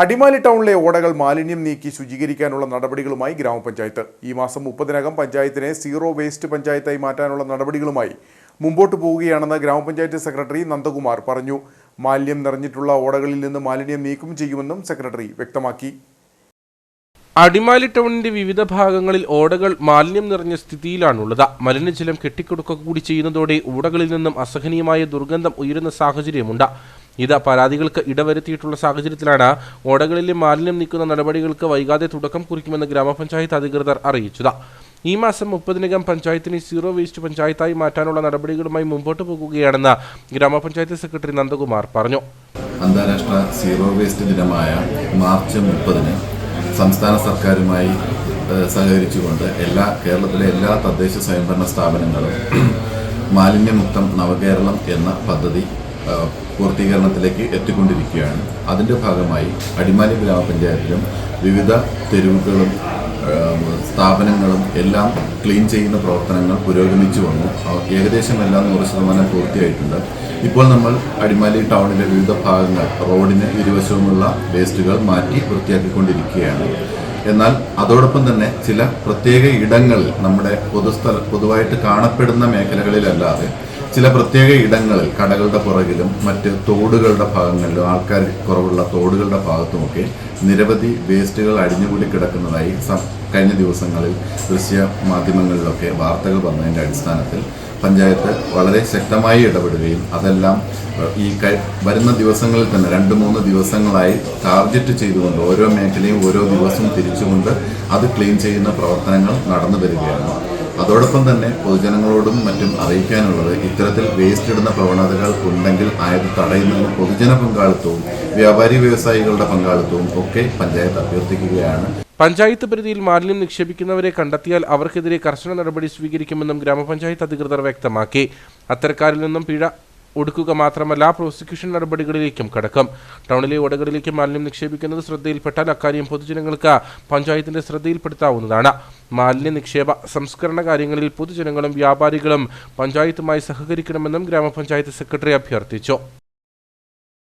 അടിമാലി ടൗണിലെ ഓടകൾ മാലിന്യം നീക്കി ശുചീകരിക്കാനുള്ള നടപടികളുമായി ഗ്രാമപഞ്ചായത്ത്. ഈ മാസം മുപ്പതിനകം പഞ്ചായത്തിനെ സീറോ വേസ്റ്റ് പഞ്ചായത്തായി മാറ്റാനുള്ള നടപടികളുമായി മുമ്പോട്ട് പോവുകയാണെന്ന് ഗ്രാമപഞ്ചായത്ത് സെക്രട്ടറി നന്ദകുമാർ പറഞ്ഞു. മാലിന്യം നിറഞ്ഞിട്ടുള്ള ഓടകളിൽ നിന്ന് മാലിന്യം നീക്കം ചെയ്യുമെന്നും സെക്രട്ടറി വ്യക്തമാക്കി. അടിമാലി ടൗണിന്റെ വിവിധ ഭാഗങ്ങളിൽ ഓടകൾ മാലിന്യം നിറഞ്ഞ സ്ഥിതിയിലാണുള്ളത്. മലിനജലം കെട്ടിക്കൊടുക്കുക കൂടി ചെയ്യുന്നതോടെ ഓടകളിൽ നിന്നും അസഹനീയമായ ദുർഗന്ധം ഉയരുന്ന സാഹചര്യമുണ്ട്. ഇത് പരാതികൾക്ക് ഇടവരുത്തിയിട്ടുള്ള സാഹചര്യത്തിലാണ് ഓടകളിലെ മാലിന്യം നീക്കുന്ന നടപടികൾക്ക് വൈകാതെ തുടക്കം കുറിക്കുമെന്ന് ഗ്രാമപഞ്ചായത്ത് അധികൃതർ അറിയിച്ചത്. ഈ മാസം മുപ്പതിനകം പഞ്ചായത്തിനെ സീറോ വേസ്റ്റ് പഞ്ചായത്തായി മാറ്റാനുള്ള നടപടികളുമായി മുമ്പോട്ട് പോകുകയാണെന്ന് ഗ്രാമപഞ്ചായത്ത് സെക്രട്ടറി നന്ദകുമാർ പറഞ്ഞു. അന്താരാഷ്ട്ര സീറോ വേസ്റ്റ് ദിനമായ മാർച്ച് മുപ്പതിന് സംസ്ഥാന സർക്കാരുമായി സഹകരിച്ചുകൊണ്ട് എല്ലാ കേരളത്തിലെ എല്ലാ തദ്ദേശ സ്വയംഭരണ സ്ഥാപനങ്ങളും മാലിന്യമുക്തം നവകേരളം എന്ന പദ്ധതി പൂർത്തീകരണത്തിലേക്ക് എത്തിക്കൊണ്ടിരിക്കുകയാണ്. അതിന്റെ ഭാഗമായി അടിമാലി ഗ്രാമപഞ്ചായത്തിലും വിവിധ തെരുവുകളും സ്ഥാപനങ്ങളും എല്ലാം ക്ലീൻ ചെയ്യുന്ന പ്രവർത്തനങ്ങൾ പുരോഗമിച്ചു വന്നു. ഏകദേശം എല്ലാം നൂറ് ശതമാനം പൂർത്തിയായിട്ടുണ്ട്. ഇപ്പോൾ നമ്മൾ അടിമാലി ടൗണിലെ വിവിധ ഭാഗങ്ങൾ റോഡിന് ഇരുവശവുമുള്ള വേസ്റ്റുകൾ മാറ്റി വൃത്തിയാക്കിക്കൊണ്ടിരിക്കുകയാണ്. എന്നാൽ അതോടൊപ്പം തന്നെ ചില പ്രത്യേക ഇടങ്ങളിൽ നമ്മുടെ പൊതുസ്ഥല പൊതുവായിട്ട് കാണപ്പെടുന്ന മേഖലകളിലല്ലാതെ ചില പ്രത്യേക ഇടങ്ങളിൽ കടകളുടെ പുറകിലും മറ്റ് തോടുകളുടെ ഭാഗങ്ങളിലും ആൾക്കാർ കുറവുള്ള തോടുകളുടെ ഭാഗത്തുമൊക്കെ നിരവധി വേസ്റ്റുകൾ അടിഞ്ഞുകൂടി കിടക്കുന്നതായി കഴിഞ്ഞ ദിവസങ്ങളിൽ ദൃശ്യ മാധ്യമങ്ങളിലൊക്കെ വാർത്തകൾ വന്നതിന്റെ അടിസ്ഥാനത്തിൽ പഞ്ചായത്ത് വളരെ ശക്തമായി ഇടപെടുകയും അതെല്ലാം ഈ വരുന്ന ദിവസങ്ങളിൽ തന്നെ രണ്ട് മൂന്ന് ദിവസങ്ങളായി ടാർഗറ്റ് ചെയ്തുകൊണ്ട് ഓരോ മേഖലയും ഓരോ ദിവസവും തിരിച്ചുകൊണ്ട് അത് ക്ലീൻ ചെയ്യുന്ന പ്രവർത്തനങ്ങൾ നടന്നു വരികയാണ്. അതോടൊപ്പം തന്നെ പൊതുജനങ്ങളോടും മറ്റും അറിയിക്കാനുള്ളത് ഇത്തരത്തിൽ വേസ്റ്റ് ഇടുന്ന പ്രവണതകൾ ഉണ്ടെങ്കിൽ ആയത് തടയുന്നതിന് പൊതുജന പങ്കാളിത്തവും വ്യാപാരി വ്യവസായികളുടെ പങ്കാളിത്തവും ഒക്കെ പഞ്ചായത്ത് അഭ്യർത്ഥിക്കുകയാണ്. പഞ്ചായത്ത് പരിധിയിൽ മാലിന്യം നിക്ഷേപിക്കുന്നവരെ കണ്ടെത്തിയാൽ അവർക്കെതിരെ കർശന നടപടി സ്വീകരിക്കുമെന്നും ഗ്രാമപഞ്ചായത്ത് അധികൃതർ വ്യക്തമാക്കി. അത്തരക്കാരിൽ നിന്നും പിഴ ഒടുക്കുക മാത്രമല്ല പ്രോസിക്യൂഷൻ നടപടികളിലേക്കും കടക്കും. ടൗണിലെ ഓടകളിലേക്ക് മാലിന്യം നിക്ഷേപിക്കുന്നത് ശ്രദ്ധയിൽപ്പെട്ടാൽ അക്കാര്യം പൊതുജനങ്ങൾക്ക് പഞ്ചായത്തിന്റെ ശ്രദ്ധയിൽപ്പെടുത്താവുന്നതാണ്. മാലിന്യ നിക്ഷേപ സംസ്കരണ കാര്യങ്ങളിൽ പൊതുജനങ്ങളും വ്യാപാരികളും പഞ്ചായത്തുമായി സഹകരിക്കണമെന്നും ഗ്രാമപഞ്ചായത്ത് സെക്രട്ടറി അഭ്യർത്ഥിച്ചു.